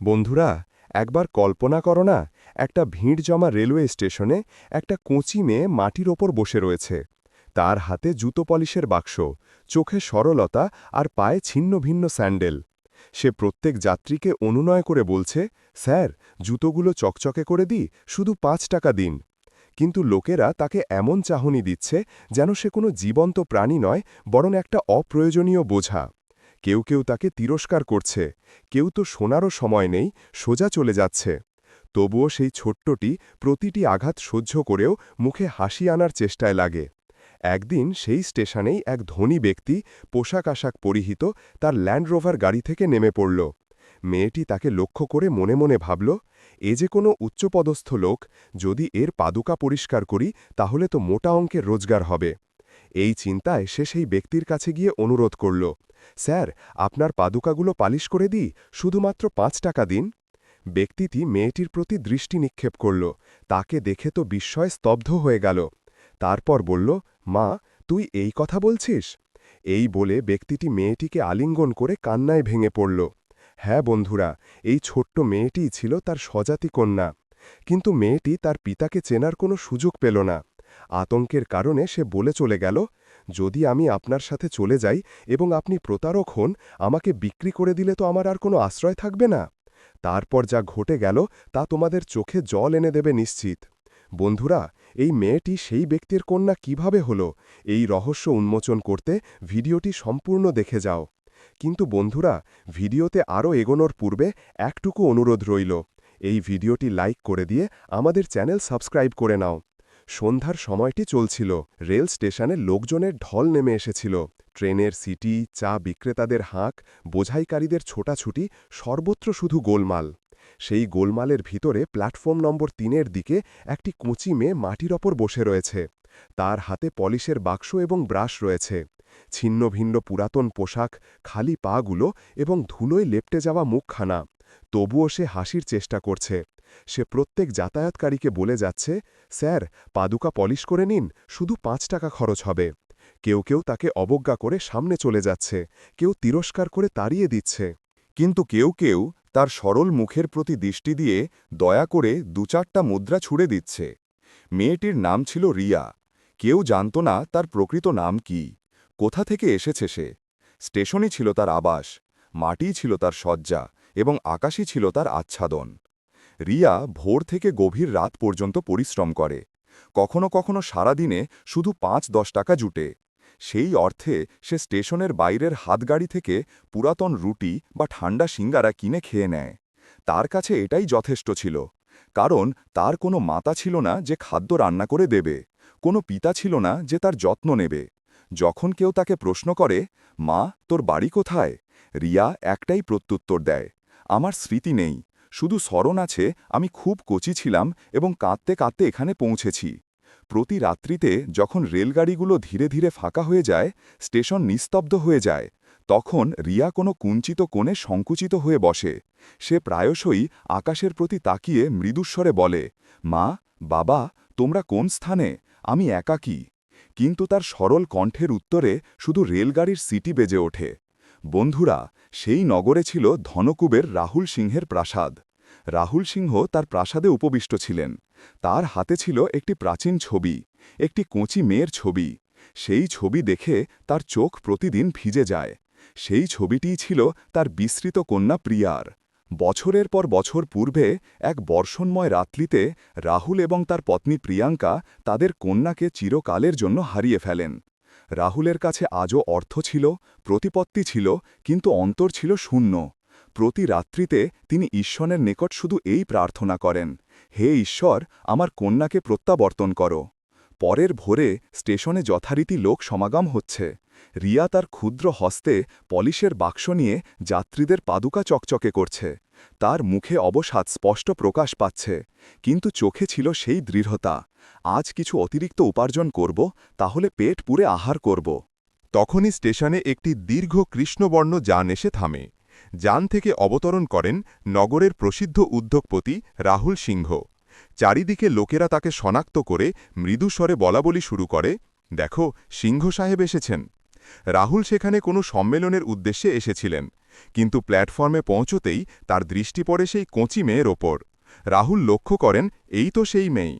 বন্ধুরা, একবার কল্পনা করো না, একটা ভিড় জমা রেলওয়ে স্টেশনে একটা কোঁচি মেয়ে মাটির ওপর বসে রয়েছে। তার হাতে জুতো পলিশের বাক্স, চোখে সরলতা আর পায়ে ছিন্ন ভিন্ন স্যান্ডেল। সে প্রত্যেক যাত্রীকে অনুনয় করে বলছে, স্যার, জুতোগুলো চকচকে করে দিই, শুধু পাঁচ টাকা দিন। কিন্তু লোকেরা তাকে এমন চাহনি দিচ্ছে যেন সে কোনো জীবন্ত প্রাণী নয়, বরং একটা অপ্রয়োজনীয় বোঝা। কেউ কেউ তাকে তিরস্কার করছে। কেউ তো শোনারও সময় নেই, সোজা চলে যাচ্ছে। তবুও সেই ছোট্টটি প্রতিটি আঘাত সহ্য করেও মুখে হাসি আনার চেষ্টায় লাগে। একদিন সেই স্টেশনেই এক ধনী ব্যক্তি পোশাক আশাক পরিহিত তার ল্যান্ডরোভার গাড়ি থেকে নেমে পড়ল। মেয়েটি তাকে লক্ষ্য করে মনে মনে ভাবল, এ যে কোনো উচ্চপদস্থ লোক, যদি এর পাদুকা পরিষ্কার করি, তাহলে তো মোটা অঙ্কের রোজগার হবে। এই চিন্তায় সে সেই ব্যক্তির কাছে গিয়ে অনুরোধ করল স্যার, আপনার পাদুকাগুলো পালিশ করে দিই, শুধুমাত্র পাঁচ টাকা দিন। ব্যক্তিটি মেয়েটির প্রতি দৃষ্টি নিক্ষেপ করল, তাকে দেখে তো বিস্ময় স্তব্ধ হয়ে গেল। তারপর বলল, মা, তুই এই কথা বলছিস? এই বলে ব্যক্তিটি মেয়েটিকে আলিঙ্গন করে কান্নায় ভেঙে পড়ল। হ্যাঁ বন্ধুরা, এই ছোট্ট মেয়েটিই ছিল তার স্বজাতি কন্যা। কিন্তু মেয়েটি তার পিতাকে চেনার কোনো সুযোগ পেল না। আতঙ্কের কারণে সে বলে চলে গেল, যদি আমি আপনার সাথে চলে যাই এবং আপনি প্রতারক হন, আমাকে বিক্রি করে দিলে তো আমার আর কোনো আশ্রয় থাকবে না। তারপর যা ঘটে গেল, তা তোমাদের চোখে জল এনে দেবে নিশ্চিত। বন্ধুরা, এই মেয়েটি সেই ব্যক্তির কন্যা কীভাবে হল? এই রহস্য উন্মোচন করতে ভিডিওটি সম্পূর্ণ দেখে যাও। কিন্তু বন্ধুরা, ভিডিওতে আরও এগোনোর পূর্বে একটুকু অনুরোধ রইল। এই ভিডিওটি লাইক করে দিয়ে আমাদের চ্যানেল সাবস্ক্রাইব করে নাও। সন্ধ্যার সময়টি চলছিল। রেল স্টেশনে লোকজনের ঢল নেমে এসেছিল। ট্রেনের সিটি, চা বিক্রেতাদের হাঁক, বোঝাইকারীদের ছোটাছুটি, সর্বত্র শুধু গোলমাল। সেই গোলমালের ভিতরে প্ল্যাটফর্ম নম্বর তিনের দিকে একটি কুঁচি মেয়ে মাটির ওপর বসে রয়েছে। তার হাতে পলিশের বাক্স এবং ব্রাশ রয়েছে। ছিন্ন ভিন্ন পুরাতন পোশাক, খালি পাগুলো এবং ধুলোয় লেপটে যাওয়া মুখখানা। তবুও সে হাসির চেষ্টা করছে। সে প্রত্যেক যাতায়াতকারীকে বলে যাচ্ছে, স্যার, পাদুকা পলিশ করে নিন, শুধু পাঁচ টাকা খরচ হবে। কেউ কেউ তাকে অবজ্ঞা করে সামনে চলে যাচ্ছে, কেউ তিরস্কার করে তাড়িয়ে দিচ্ছে। কিন্তু কেউ কেউ তার সরল মুখের প্রতি দৃষ্টি দিয়ে দয়া করে দু চারটা মুদ্রা ছুড়ে দিচ্ছে। মেয়েটির নাম ছিল রিয়া। কেউ জানত না তার প্রকৃত নাম কি। কোথা থেকে এসেছে সে? স্টেশনই ছিল তার আবাস, মাটিই ছিল তার শয্যা এবং আকাশই ছিল তার আচ্ছাদন। রিয়া ভোর থেকে গভীর রাত পর্যন্ত পরিশ্রম করে। কখনো কখনো সারাদিনে শুধু পাঁচ দশ টাকা জুটে। সেই অর্থে সে স্টেশনের বাইরের হাতগাড়ি থেকে পুরাতন রুটি বা ঠান্ডা সিঙ্গারা কিনে খেয়ে নেয়। তার কাছে এটাই যথেষ্ট ছিল। কারণ তার কোনো মাতা ছিল না যে খাদ্য রান্না করে দেবে। কোনো পিতা ছিল না যে তার যত্ন নেবে। যখন কেউ তাকে প্রশ্ন করে, মা, তোর বাড়ি কোথায়? রিয়া একটাই প্রত্যুত্তর দেয়, আমার স্মৃতি নেই। শুধু স্মরণ আছে, আমি খুব কচি ছিলাম এবং কাঁদতে কাঁদতে এখানে পৌঁছেছি। প্রতি রাত্রিতে যখন রেলগাড়িগুলো ধীরে ধীরে ফাঁকা হয়ে যায়, স্টেশন নিস্তব্ধ হয়ে যায়, তখন রিয়া কোনো কুঞ্চিত কোণে সংকুচিত হয়ে বসে। সে প্রায়শই আকাশের প্রতি তাকিয়ে মৃদুস্বরে বলে, মা, বাবা, তোমরা কোন স্থানে? আমি একাকী কিন্তু তার সরল কণ্ঠের উত্তরে শুধু রেলগাড়ির সিটি বেজে ওঠে। বন্ধুরা, সেই নগরে ছিল ধনকুবের রাহুল সিংহের প্রাসাদ। রাহুল সিংহ তার প্রাসাদে উপবিষ্ট ছিলেন। তার হাতে ছিল একটি প্রাচীন ছবি, একটি কোঁচি মেয়ের ছবি। সেই ছবি দেখে তার চোখ প্রতিদিন ভিজে যায়। সেই ছবিটিই ছিল তার বিস্তৃত কন্যা প্রিয়ার। বছরের পর বছর পূর্বে এক বর্ষণময় রাত্রিতে রাহুল এবং তার পত্নী প্রিয়াঙ্কা তাদের কন্যাকে চিরকালের জন্য হারিয়ে ফেলেন। রাহুলের কাছে আজও অর্থ ছিল, প্রতিপত্তি ছিল, কিন্তু অন্তর ছিল শূন্য। প্রতি রাত্রিতে তিনি ঈশ্বরের নিকট শুধু এই প্রার্থনা করেন, হে ঈশ্বর, আমার কন্যাকে প্রত্যাবর্তন করো। পরের ভোরে স্টেশনে যথারীতি লোক সমাগম হচ্ছে। রিয়া তার ক্ষুদ্র হস্তে পলিশের বাক্স নিয়ে যাত্রীদের পাদুকা চকচকে করছে। তার মুখে অবসাদ স্পষ্ট প্রকাশ পাচ্ছে। কিন্তু চোখে ছিল সেই দৃঢ়তা। আজ কিছু অতিরিক্ত উপার্জন করব, তাহলে পেট পুরে আহার করব। তখনই স্টেশনে একটি দীর্ঘ কৃষ্ণবর্ণ যান এসে থামে। যান থেকে অবতরণ করেন নগরের প্রসিদ্ধ উদ্যোগপতি রাহুল সিংহ। চারিদিকে লোকেরা তাকে শনাক্ত করে মৃদুস্বরে বলাবলি শুরু করে, দেখো, সিংহ সাহেব এসেছেন। রাহুল সেখানে কোনো সম্মেলনের উদ্দেশ্যে এসেছিলেন। কিন্তু প্ল্যাটফর্মে পৌঁছতেই তার দৃষ্টি পড়ে সেই কচি মেয়ের ওপর। রাহুল লক্ষ্য করেন, এই তো সেই মেয়ে।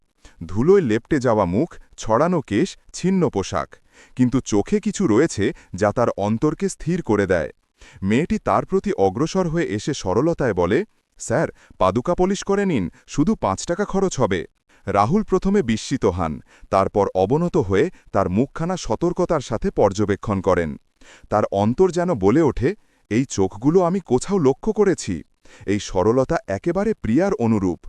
ধুলোয় লেপটে যাওয়া মুখ, ছড়ানো কেশ, ছিন্ন পোশাক। কিন্তু চোখে কিছু রয়েছে যা তার অন্তরকে স্থির করে দেয়। মেয়েটি তার প্রতি অগ্রসর হয়ে এসে সরলতায় বলে, স্যার, পাদুকা পলিশ করে নিন, শুধু পাঁচ টাকা খরচ হবে। রাহুল প্রথমে বিস্মিত হন, তারপর অবনত হয়ে তার মুখখানা সতর্কতার সাথে পর্যবেক্ষণ করেন। তার অন্তর যেন বলে ওঠে এই চোখগুলো আমি কোথাও লক্ষ্য করেছি। এই সরলতা একেবারে প্রিয়ার অনুরূপ।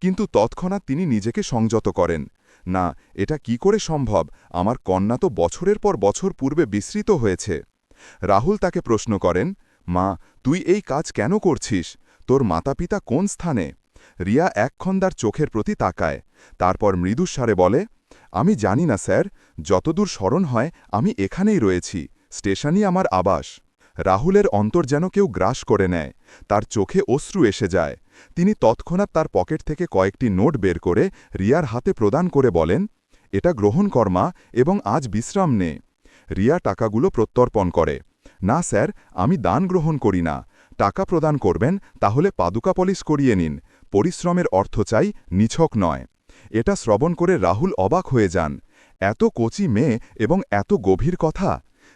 কিন্তু তৎক্ষণাৎ তিনি নিজেকে সংযত করেন। না, এটা কি করে সম্ভব? আমার কন্যা তো বছরের পর বছর পূর্বে বিস্মৃত হয়েছে। রাহুল তাকে প্রশ্ন করেন, মা, তুই এই কাজ কেন করছিস? তোর মাতাপিতা কোন স্থানে? রিয়া তার চোখের প্রতি তাকায়। তারপর মৃদুস্বারে বলে, আমি জানি না, স্যার। যতদূর স্মরণ হয়, আমি এখানেই রয়েছি। স্টেশনই আমার আবাস। রাহুলের অন্তর যেন কেউ গ্রাস করে নেয়, তার চোখে অশ্রু এসে যায়। তিনি তৎক্ষণাৎ তার পকেট থেকে কয়েকটি নোট বের করে রিয়ার হাতে প্রদান করে বলেন, এটা গ্রহণ কর্মা এবং আজ বিশ্রাম নে। রিয়া টাকাগুলো প্রত্যর্পণ করে, না স্যার, আমি দান গ্রহণ করি না। টাকা প্রদান করবেন, তাহলে পাদুকা পলিশ করিয়ে নিন। পরিশ্রমের অর্থ চাই, নিছক নয়। এটা শ্রবণ করে রাহুল অবাক হয়ে যান, এত কচি মেয়ে এবং এত গভীর কথা?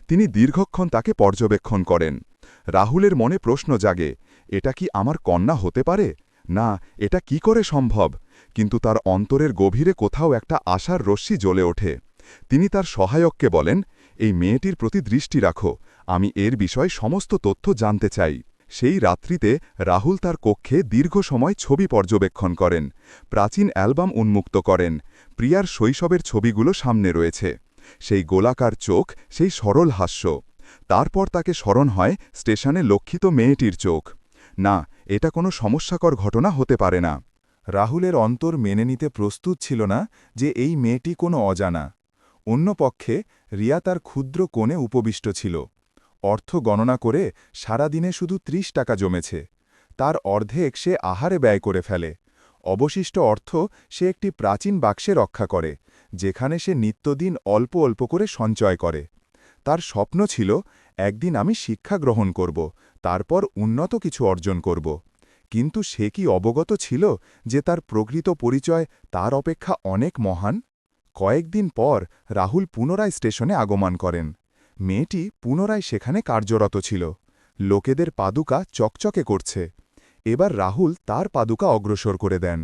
তিনি দীর্ঘক্ষণ তাকে পর্যবেক্ষণ করেন। রাহুলের মনে প্রশ্ন জাগে, এটা কি আমার কন্যা হতে পারে? না, এটা কি করে সম্ভব? কিন্তু তার অন্তরের গভীরে কোথাও একটা আশার রশ্মি জ্বলে ওঠে। তিনি তার সহায়ককে বলেন, এই মেয়েটির প্রতি দৃষ্টি রাখো, আমি এর বিষয়ে সমস্ত তথ্য জানতে চাই। সেই রাত্রিতে রাহুল তার কক্ষে দীর্ঘ সময় ছবি পর্যবেক্ষণ করেন, প্রাচীন অ্যালবাম উন্মুক্ত করেন, প্রিয়ার শৈশবের ছবিগুলো সামনে রয়েছে। সেই গোলাকার চোখ, সেই সরল হাস্য। তারপর তাকে স্মরণ হয় স্টেশনে লক্ষিত মেয়েটির চোখ। না, এটা কোনো সমস্যাকর ঘটনা হতে পারে না। রাহুলের অন্তর মেনে নিতে প্রস্তুত ছিল না যে এই মেয়েটি কোনো অজানা। অন্য পক্ষে রিয়া তার ক্ষুদ্র কোণে উপবিষ্ট ছিল। অর্থ গণনা করে সারাদিনে শুধু ত্রিশ টাকা জমেছে। তার অর্ধেক সে আহারে ব্যয় করে ফেলে। অবশিষ্ট অর্থ সে একটি প্রাচীন বাক্সে রক্ষা করে। যেখানে সে নিত্যদিন অল্প অল্প করে সঞ্চয় করে। তার স্বপ্ন ছিল, একদিন আমি শিক্ষা গ্রহণ করব, তারপর উন্নত কিছু অর্জন করব। কিন্তু সে কি অবগত ছিল যে তার প্রকৃত পরিচয় তার অপেক্ষা অনেক মহান? কয়েকদিন পর রাহুল পুনরায় স্টেশনে আগমন করেন। মেয়েটি পুনরায় সেখানে কার্যরত ছিল। লোকেদের পাদুকা চকচকে করছে। এবার রাহুল তার পাদুকা অগ্রসর করে দেন।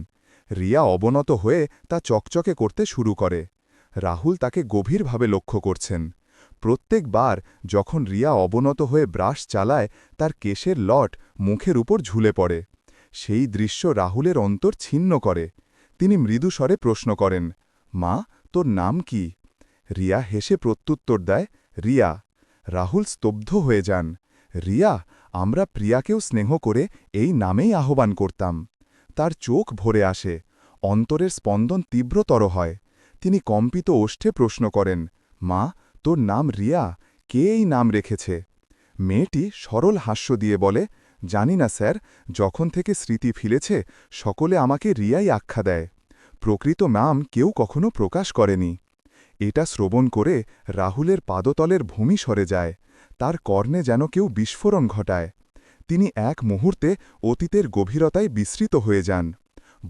রিয়া অবনত হয়ে তা চকচকে করতে শুরু করে। রাহুল তাকে গভীরভাবে লক্ষ্য করছেন। প্রত্যেকবার যখন রিয়া অবনত হয়ে ব্রাশ চালায়, তার কেশের লট মুখের উপর ঝুলে পড়ে। সেই দৃশ্য রাহুলের অন্তর ছিন্ন করে। তিনি মৃদুস্বরে প্রশ্ন করেন, মা, তোর নাম কি? রিয়া হেসে প্রত্যুত্তর দেয়, রিয়া। রাহুল স্তব্ধ হয়ে যান, রিয়া, আমরা প্রিয়াকেও স্নেহ করে এই নামেই আহ্বান করতাম। তার চোখ ভরে আসে। অন্তরের স্পন্দন তীব্রতর হয়। তিনি কম্পিত ওষ্ঠে প্রশ্ন করেন, মা, তোর নাম রিয়া? কে এই নাম রেখেছে? মেয়েটি সরল হাস্য দিয়ে বলে, জানি না স্যার, যখন থেকে স্মৃতি ফিরেছে, সকলে আমাকে রিয়াই আখ্যা দেয়। প্রকৃত নাম কেউ কখনো প্রকাশ করেনি। এটা শ্রবণ করে রাহুলের পাদতলের ভূমি সরে যায়। তার কর্ণে যেন কেউ বিস্ফোরণ ঘটায়। তিনি এক মুহূর্তে অতীতের গভীরতায় বিস্মৃত হয়ে যান।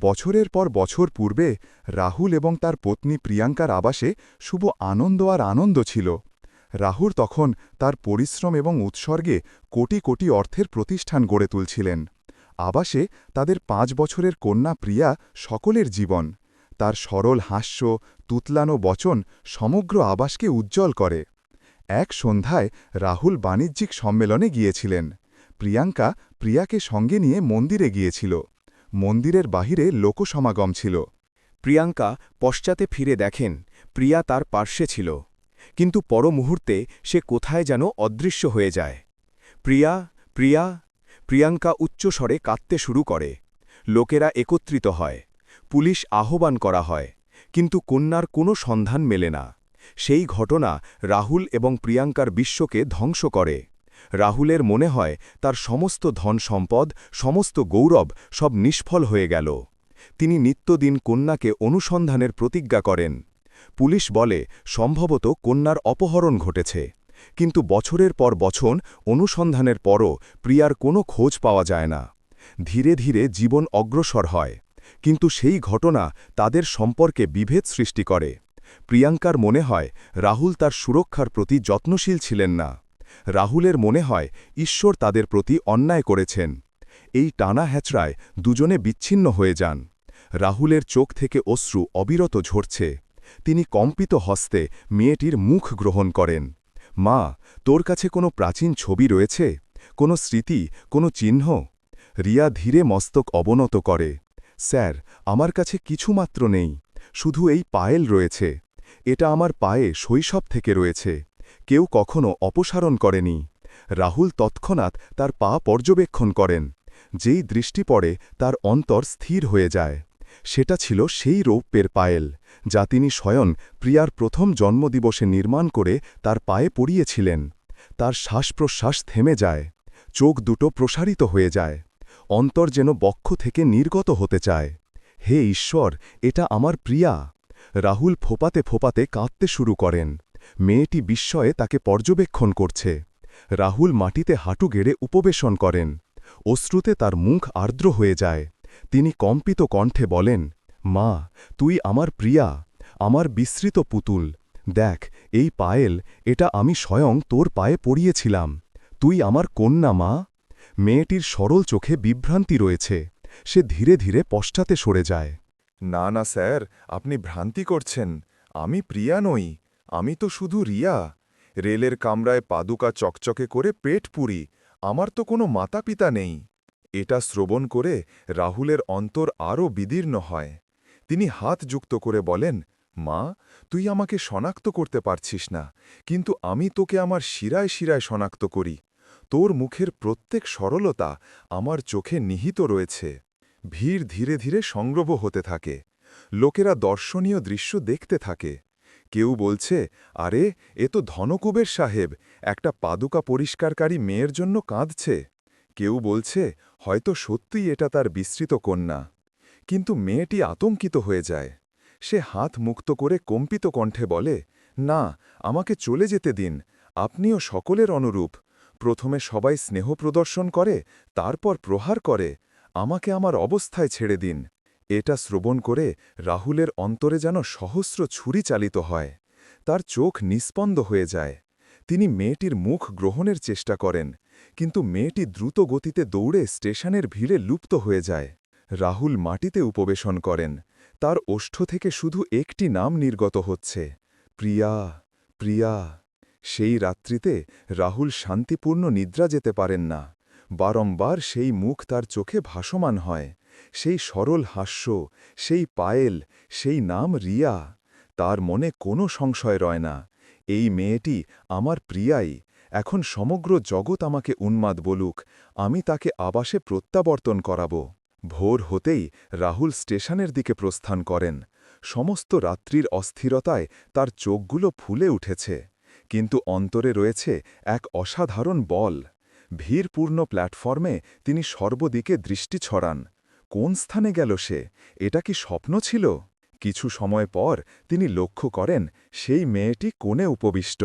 বছরের পর বছর পূর্বে রাহুল এবং তার পত্নী প্রিয়াঙ্কার আবাসে শুভ আনন্দ আর আনন্দ ছিল। রাহুল তখন তার পরিশ্রম এবং উৎসর্গে কোটি কোটি অর্থের প্রতিষ্ঠান গড়ে তুলছিলেন। আবাসে তাদের পাঁচ বছরের কন্যা প্রিয়া সকলের জীবন। তার সরল হাস্য, তুতলানো বচন সমগ্র আবাসকে উজ্জ্বল করে। এক সন্ধ্যায় রাহুল বাণিজ্যিক সম্মেলনে গিয়েছিলেন। প্রিয়াঙ্কা প্রিয়াকে সঙ্গে নিয়ে মন্দিরে গিয়েছিল। মন্দিরের বাহিরে লোকসমাগম ছিল। প্রিয়াঙ্কা পশ্চাতে ফিরে দেখেন প্রিয়া তার পার্শ্বে ছিল। কিন্তু পর মুহূর্তে সে কোথায় যেন অদৃশ্য হয়ে যায়। প্রিয়া প্রিয়া, প্রিয়াঙ্কা উচ্চস্বরে কাঁদতে শুরু করে। লোকেরা একত্রিত হয়। পুলিশ আহ্বান করা হয়। কিন্তু কন্যার কোনো সন্ধান মেলে না। সেই ঘটনা রাহুল এবং প্রিয়াঙ্কার বিশ্বকে ধ্বংস করে। রাহুলের মনে হয় তার সমস্ত ধন সম্পদ, সমস্ত গৌরব সব নিষ্ফল হয়ে গেল। তিনি নিত্যদিন কন্যাকে অনুসন্ধানের প্রতিজ্ঞা করেন। পুলিশ বলে, সম্ভবত কন্যার অপহরণ ঘটেছে। কিন্তু বছরের পর বছর, অনুসন্ধানের পরও প্রিয়ার কোনো খোঁজ পাওয়া যায় না। ধীরে ধীরে জীবন অগ্রসর হয়। কিন্তু সেই ঘটনা তাদের সম্পর্কে বিভেদ সৃষ্টি করে। প্রিয়াঙ্কার মনে হয়, রাহুল তার সুরক্ষার প্রতি যত্নশীল ছিলেন না। রাহুলের মনে হয় ঈশ্বর তাদের প্রতি অন্যায় করেছেন। এই টানা হ্যাচড়ায় দুজনে বিচ্ছিন্ন হয়ে যান। রাহুলের চোখ থেকে অশ্রু অবিরত ঝরছে। তিনি কম্পিত হস্তে মেয়েটির মুখ গ্রহণ করেন। মা, তোর কাছে কোনো প্রাচীন ছবি রয়েছে? কোনো স্মৃতি? কোনো চিহ্ন? রিয়া ধীরে মস্তক অবনত করে। স্যার, আমার কাছে কিছুমাত্র নেই। শুধু এই পায়েল রয়েছে। এটা আমার পায়ে শৈশব থেকে রয়েছে। কেউ কখনো অপসারণ করেনি। রাহুল তৎক্ষণাৎ তার পা পর্যবেক্ষণ করেন। যেই দৃষ্টি পড়ে, তার অন্তর স্থির হয়ে যায়। সেটা ছিল সেই রৌপ্যের পায়েল, যা তিনি স্বয়ং প্রিয়ার প্রথম জন্মদিবসে নির্মাণ করে তার পায়ে পড়িয়েছিলেন। তার শ্বাসপ্রশ্বাস থেমে যায়, চোখ দুটো প্রসারিত হয়ে যায়, অন্তর যেন বক্ষ থেকে নির্গত হতে চায়। হে ঈশ্বর, এটা আমার প্রিয়া! রাহুল ফোপাতে ফোপাতে কাঁদতে শুরু করেন। মেয়েটি বিস্ময়ে তাকে পর্যবেক্ষণ করছে। রাহুল মাটিতে হাঁটু গেড়ে উপবেশন করেন। অশ্রুতে তার মুখ আর্দ্র হয়ে যায়। তিনি কম্পিত কণ্ঠে বলেন, মা, তুই আমার প্রিয়া, আমার বিস্মৃত পুতুল। দেখ, এই পায়েল, এটা আমি স্বয়ং তোর পায়ে পড়িয়েছিলাম। তুই আমার কন্যা, মা? মেয়েটির সরল চোখে বিভ্রান্তি রয়েছে। সে ধীরে ধীরে পশ্চাতে সরে যায়। না না, স্যার, আপনি ভ্রান্তি করছেন। আমি প্রিয়া নই। আমি তো শুধু রিয়া। রেলের কামরায় পাদুকা চকচকে করে পেট পুরি। আমার তো কোনো মাতা পিতা নেই। এটা শ্রবণ করে রাহুলের অন্তর আরও বিদীর্ণ হয়। তিনি হাত যুক্ত করে বলেন, মা, তুই আমাকে শনাক্ত করতে পারছিস না, কিন্তু আমি তোকে আমার শিরায় শিরায় শনাক্ত করি। তোর মুখের প্রত্যেক সরলতা আমার চোখে নিহিত রয়েছে। ভিড় ধীরে ধীরে সংগ্রহ হতে থাকে। লোকেরা দর্শনীয় দৃশ্য দেখতে থাকে। কেউ বলছে, আরে, এ তো ধনকুবের সাহেব, একটা পাদুকা পরিষ্কারকারী মেয়ের জন্য কাঁদছে। কেউ বলছে, হয়তো সত্যিই এটা তার বিস্তৃত কন্যা। কিন্তু মেয়েটি আতঙ্কিত হয়ে যায়। সে হাত মুক্ত করে কম্পিত কণ্ঠে বলে, না, আমাকে চলে যেতে দিন। আপনিও সকলের অনুরূপ। প্রথমে সবাই স্নেহ প্রদর্শন করে, তারপর প্রহার করে। আমাকে আমার অবস্থায় ছেড়ে দিন। এটা শ্রবণ করে রাহুলের অন্তরে যেন সহস্র ছুরি চালিত হয়। তার চোখ নিস্পন্দ হয়ে যায়। তিনি মেয়েটির মুখ গ্রহণের চেষ্টা করেন, কিন্তু মেয়েটি দ্রুত গতিতে দৌড়ে স্টেশনের ভিড়ে লুপ্ত হয়ে যায়। রাহুল মাটিতে উপবেশন করেন, তার ওষ্ঠ থেকে শুধু একটি নাম নির্গত হচ্ছে, প্রিয়া প্রিয়া। সেই রাত্রিতে রাহুল শান্তিপূর্ণ নিদ্রা যেতে পারেন না। বারংবার সেই মুখ তার চোখে ভাসমান হয়। সেই সরল হাস্য, সেই পায়েল, সেই নাম রিয়া, তার মনে কোনো সংশয় রয় না। এই মেয়েটি আমার প্রিয়াই, এখন সমগ্র জগৎ আমাকে উন্মাদ বলুক, আমি তাকে আবাসে প্রত্যাবর্তন করাব। ভোর হতেই রাহুল স্টেশনের দিকে প্রস্থান করেন। সমস্ত রাত্রির অস্থিরতায় তার চোখগুলো ফুলে উঠেছে, কিন্তু অন্তরে রয়েছে এক অসাধারণ বল। ভিড়পূর্ণ প্ল্যাটফর্মে তিনি সর্বদিকে দৃষ্টি ছড়ান। কোন স্থানে গেল সে? এটা কি স্বপ্ন ছিল? কিছু সময় পর তিনি লক্ষ্য করেন, সেই মেয়েটি কোণে উপবিষ্ট।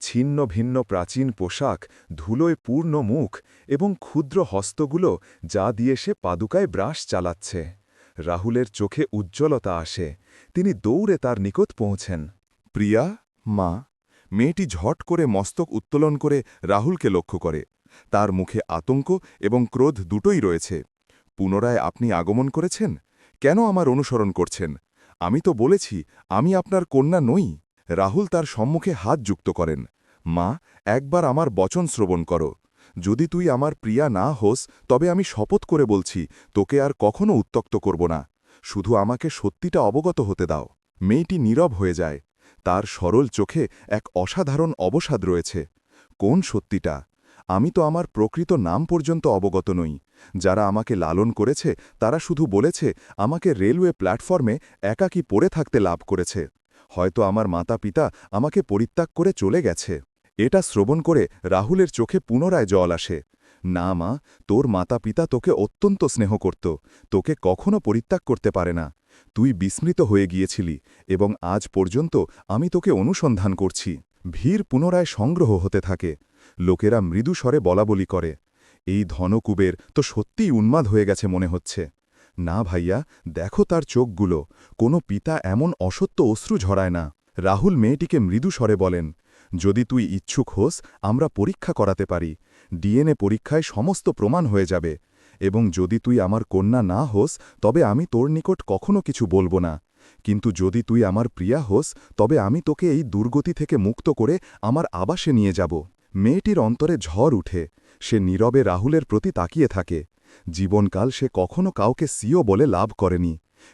ছিন্ন ভিন্ন প্রাচীন পোশাক, ধুলোয় পূর্ণ মুখ এবং ক্ষুদ্র হস্তগুলো যা দিয়ে সে পাদুকায় ব্রাশ চালাচ্ছে। রাহুলের চোখে উজ্জ্বলতা আসে। তিনি দৌড়ে তার নিকট পৌঁছেন। প্রিয়া, মা। মেয়েটি ঝট করে মস্তক উত্তোলন করে রাহুলকে লক্ষ্য করে। তার মুখে আতঙ্ক এবং ক্রোধ দুটোই রয়েছে। পুনরায় আপনি আগমন করেছেন? কেন আমার অনুসরণ করছেন? আমি তো বলেছি, আমি আপনার কন্যা নই। রাহুল তার সম্মুখে হাত যুক্ত করেন। মা, একবার আমার বচন শ্রবণ করো। যদি তুই আমার প্রিয়া না হোস, তবে আমি শপথ করে বলছি, তোকে আর কখনো উত্তক্ত করব না। শুধু আমাকে সত্যিটা অবগত হতে দাও। মেয়েটি নীরব হয়ে যায়। তার সরল চোখে এক অসাধারণ অবসাদ রয়েছে। কোন সত্যিটা? আমি তো আমার প্রকৃত নাম পর্যন্ত অবগত নই। যারা আমাকে লালন করেছে, তারা শুধু বলেছে, আমাকে রেলওয়ে প্ল্যাটফর্মে একাকী পড়ে থাকতে লাভ করেছে। হয়তো আমার মাতা পিতা আমাকে পরিত্যাগ করে চলে গেছে। এটা শ্রবণ করে রাহুলের চোখে পুনরায় জল আসে। না মা, তোর মাতা পিতা তোকে অত্যন্ত স্নেহ করত। তোকে কখনো পরিত্যাগ করতে পারে না। তুই বিস্মৃত হয়ে গিয়েছিলি এবং আজ পর্যন্ত আমি তোকে অনুসন্ধান করছি। ভিড় পুনরায় সংগ্রহ হতে থাকে। লোকেরা মৃদু স্বরে বলাবলি করে। এই ধনকুবের তো সত্যিই উন্মাদ হয়ে গেছে মনে হচ্ছে। না ভাইয়া, দেখো তার চোখগুলো, কোনো পিতা এমন অসত্য অশ্রু ঝরায় না। রাহুল মেয়েটিকে মৃদু স্বরে বলেন, যদি তুই ইচ্ছুক হোস, আমরা পরীক্ষা করাতে পারি। ডিএনএ পরীক্ষায় সমস্ত প্রমাণ হয়ে যাবে। এবং যদি তুই আমার কন্যা না হোস, তবে আমি তোর নিকট কখনো কিছু বলব না। কিন্তু যদি তুই আমার প্রিয়া হোস, তবে আমি তোকে এই দুর্গতি থেকে মুক্ত করে আমার আবাসে নিয়ে যাব। মেয়েটির অন্তরে ঝড় উঠে। সে নীরবে রাহুলের প্রতি তাকিয়ে থাকে। জীবনকাল সে কখনো কাউকে সিও বলে লাভ করেনি,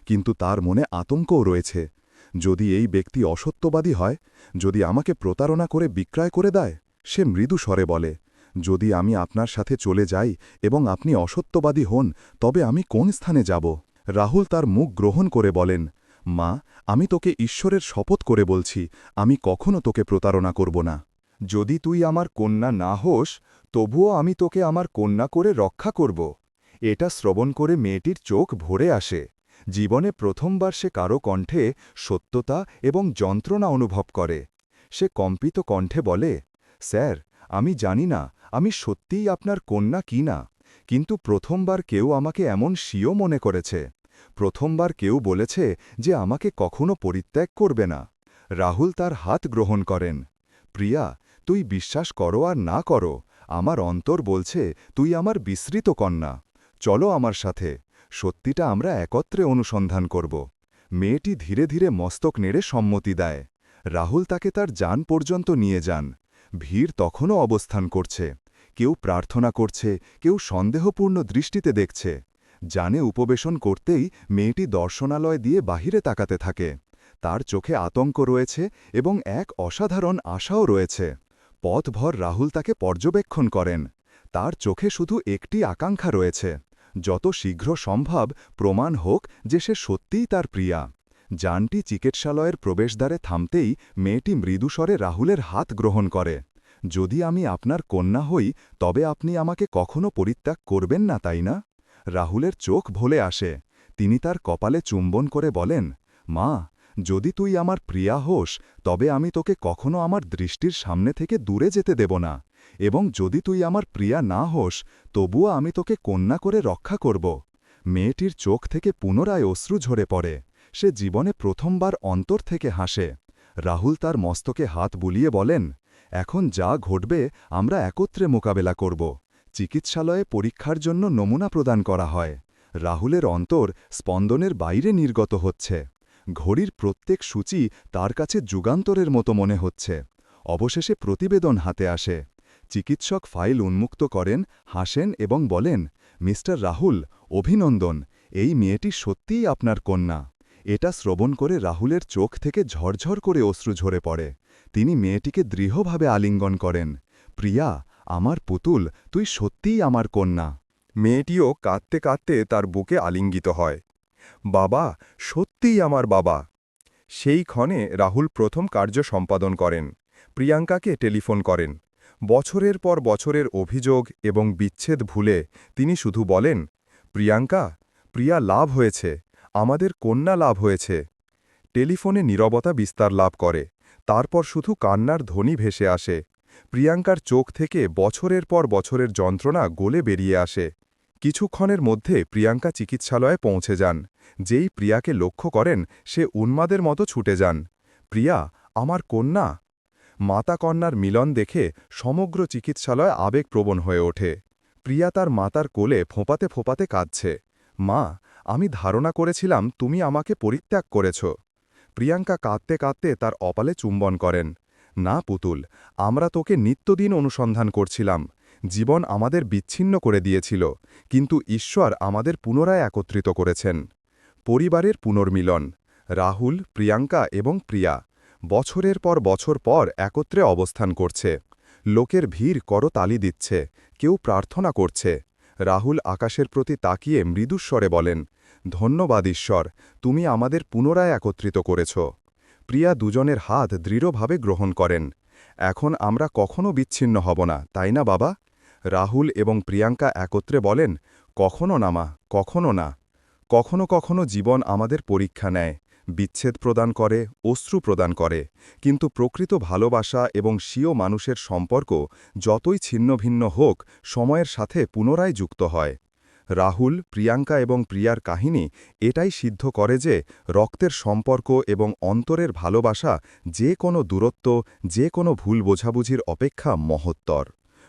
কিন্তু তার মনে আতঙ্কও রয়েছে। যদি এই ব্যক্তি অসত্যবাদী হয়, যদি আমাকে প্রতারণা করে বিক্রয় করে দেয়, সে মৃদু স্বরে বলে, যদি আমি আপনার সাথে চলে যাই এবং আপনি অসত্যবাদী হন, তবে আমি কোন স্থানে যাব? রাহুল তার মুখ গ্রহণ করে বলেন, মা, আমি তোকে ঈশ্বরের শপথ করে বলছি, আমি কখনো তোকে প্রতারণা করব না। যদি তুই আমার কন্যা না হোস তবুও আমি তোকে আমার কন্যা করে রক্ষা করব। এটা শ্রবণ করে মেয়েটির চোখ ভরে আসে। জীবনে প্রথমবার সে কারও কণ্ঠে সত্যতা এবং যন্ত্রণা অনুভব করে। সে কম্পিত কণ্ঠে বলে, স্যার, আমি জানি না, আমি সত্যিই আপনার কন্যা কি না, কিন্তু প্রথমবার কেউ আমাকে এমন স্বীয় মনে করেছে। প্রথমবার কেউ বলেছে যে আমাকে কখনো পরিত্যাগ করবে না। রাহুল তার হাত গ্রহণ করেন, প্রিয়া, তুই বিশ্বাস করো আর না করো আমার অন্তর বলছে, তুই আমার বিস্মৃত কন্যা। চলো আমার সাথে। সত্যিটা আমরা একত্রে অনুসন্ধান করব। মেয়েটি ধীরে ধীরে মস্তক নেড়ে সম্মতি দেয়। রাহুল তাকে তার যান পর্যন্ত নিয়ে যান। ভিড় তখনও অবস্থান করছে। কেউ প্রার্থনা করছে, কেউ সন্দেহপূর্ণ দৃষ্টিতে দেখছে। জানে উপবেশন করতেই মেয়েটি দর্শনালয় দিয়ে বাহিরে তাকাতে থাকে। তার চোখে আতঙ্ক রয়েছে এবং এক অসাধারণ আশাও রয়েছে। পথভর রাহুল তাকে পর্যবেক্ষণ করেন। তার চোখে শুধু একটি আকাঙ্ক্ষা রয়েছে। যত শীঘ্র সম্ভব প্রমাণ হোক যে সে সত্যিই তার প্রিয়া। যানটি চিকিৎসালয়ের প্রবেশদ্বারে থামতেই মেয়েটি মৃদুস্বরে রাহুলের হাত গ্রহণ করে। যদি আমি আপনার কন্যা হই, তবে আপনি আমাকে কখনো পরিত্যাগ করবেন না, তাই না? রাহুলের চোখ ভোলে আসে। তিনি তার কপালে চুম্বন করে বলেন, মা যদি তুই আমার প্রিয়া হোস, তবে আমি তোকে কখনো আমার দৃষ্টির সামনে থেকে দূরে যেতে দেব না। এবং যদি তুই আমার প্রিয়া না হোস, তবুও আমি তোকে কন্যা করে রক্ষা করব। মেয়েটির চোখ থেকে পুনরায় অশ্রু ঝরে পড়ে। সে জীবনে প্রথমবার অন্তর থেকে হাসে। রাহুল তার মস্তকে হাত বুলিয়ে বলেন, এখন যা ঘটবে, আমরা একত্রে মোকাবেলা করব। চিকিৎসালয়ে পরীক্ষার জন্য নমুনা প্রদান করা হয়। রাহুলের অন্তর স্পন্দনের বাইরে নির্গত হচ্ছে। ঘড়ির প্রত্যেক সূচি তার কাছে যুগান্তরের মতো মনে হচ্ছে। অবশেষে প্রতিবেদন হাতে আসে। চিকিৎসক ফাইল উন্মুক্ত করেন, হাসেন এবং বলেন, মিস্টার রাহুল, অভিনন্দন, এই মেয়েটি সত্যিই আপনার কন্যা। এটা শ্রবণ করে রাহুলের চোখ থেকে ঝরঝর করে অশ্রু ঝরে পড়ে। তিনি মেয়েটিকে দৃঢ়ভাবে আলিঙ্গন করেন, প্রিয়া, আমার পুতুল, তুই সত্যিই আমার কন্যা। মেয়েটিও কাঁদতে কাঁদতে তার বুকে আলিঙ্গিত হয়। বাবা, সত্যিই আমার বাবা। সেই ক্ষণে রাহুল প্রথম কার্য সম্পাদন করেন। প্রিয়াঙ্কাকে টেলিফোন করেন। বছরের পর বছরের অভিযোগ এবং বিচ্ছেদ ভুলে তিনি শুধু বলেন, প্রিয়াঙ্কা, প্রিয়া লাভ হয়েছে, আমাদের কন্যা লাভ হয়েছে। টেলিফোনে নীরবতা বিস্তার লাভ করে। তারপর শুধু কান্নার ধ্বনি ভেসে আসে। প্রিয়াঙ্কার চোখ থেকে বছরের পর বছরের যন্ত্রণা গলে বেরিয়ে আসে। কিছুক্ষণের মধ্যে প্রিয়াঙ্কা চিকিৎসালয়ে পৌঁছে যান। যেই প্রিয়াকে লক্ষ্য করেন, সে উন্মাদের মতো ছুটে যান। প্রিয়া, আমার কন্যা? মাতা কন্যার মিলন দেখে সমগ্র চিকিৎসালয় আবেগপ্রবণ হয়ে ওঠে। প্রিয়া তার মাতার কোলে ফোঁপাতে ফোঁপাতে কাঁদছে। মা, আমি ধারণা করেছিলাম তুমি আমাকে পরিত্যাগ করেছ। প্রিয়াঙ্কা কাঁদতে কাঁদতে তার অপালে চুম্বন করেন। না পুতুল, আমরা তোকে নিত্যদিন অনুসন্ধান করছিলাম। জীবন আমাদের বিচ্ছিন্ন করে দিয়েছিল, কিন্তু ঈশ্বর আমাদের পুনরায় একত্রিত করেছেন। পরিবারের পুনর্মিলন, রাহুল, প্রিয়াঙ্কা এবং প্রিয়া, বছরের পর বছর পর একত্রে অবস্থান করছে। লোকের ভিড় করতালি দিচ্ছে, কেউ প্রার্থনা করছে। রাহুল আকাশের প্রতি তাকিয়ে মৃদুস্বরে বলেন, ধন্যবাদ ঈশ্বর, তুমি আমাদের পুনরায় একত্রিত করেছ। প্রিয়া দুজনের হাত দৃঢ়ভাবে গ্রহণ করেন। এখন আমরা কখনো বিচ্ছিন্ন হব না, তাই না বাবা? রাহুল এবং প্রিয়াঙ্কা একত্রে বলেন, কখনো না মা, কখনো না। কখনো কখনো জীবন আমাদের পরীক্ষা নেয়, বিচ্ছেদ প্রদান করে, অশ্রু প্রদান করে। কিন্তু প্রকৃত ভালোবাসা এবং স্বীয় মানুষের সম্পর্ক যতই ছিন্নভিন্ন হোক, সময়ের সাথে পুনরায় যুক্ত হয়। রাহুল, প্রিয়াঙ্কা এবং প্রিয়ার কাহিনী এটাই সিদ্ধ করে যে, রক্তের সম্পর্ক এবং অন্তরের ভালোবাসা যে কোনো দূরত্ব, যে কোনো ভুল বোঝাবুঝির অপেক্ষা মহত্তর।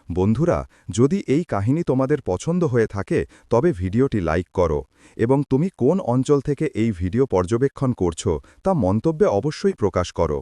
বন্ধুরা, যদি এই কাহিনী তোমাদের পছন্দ হয়ে থাকে, তবে ভিডিওটি লাইক করো এবং তুমি কোন অঞ্চল থেকে এই ভিডিও পর্যবেক্ষণ করছ, তা মন্তব্যে অবশ্যই প্রকাশ করো।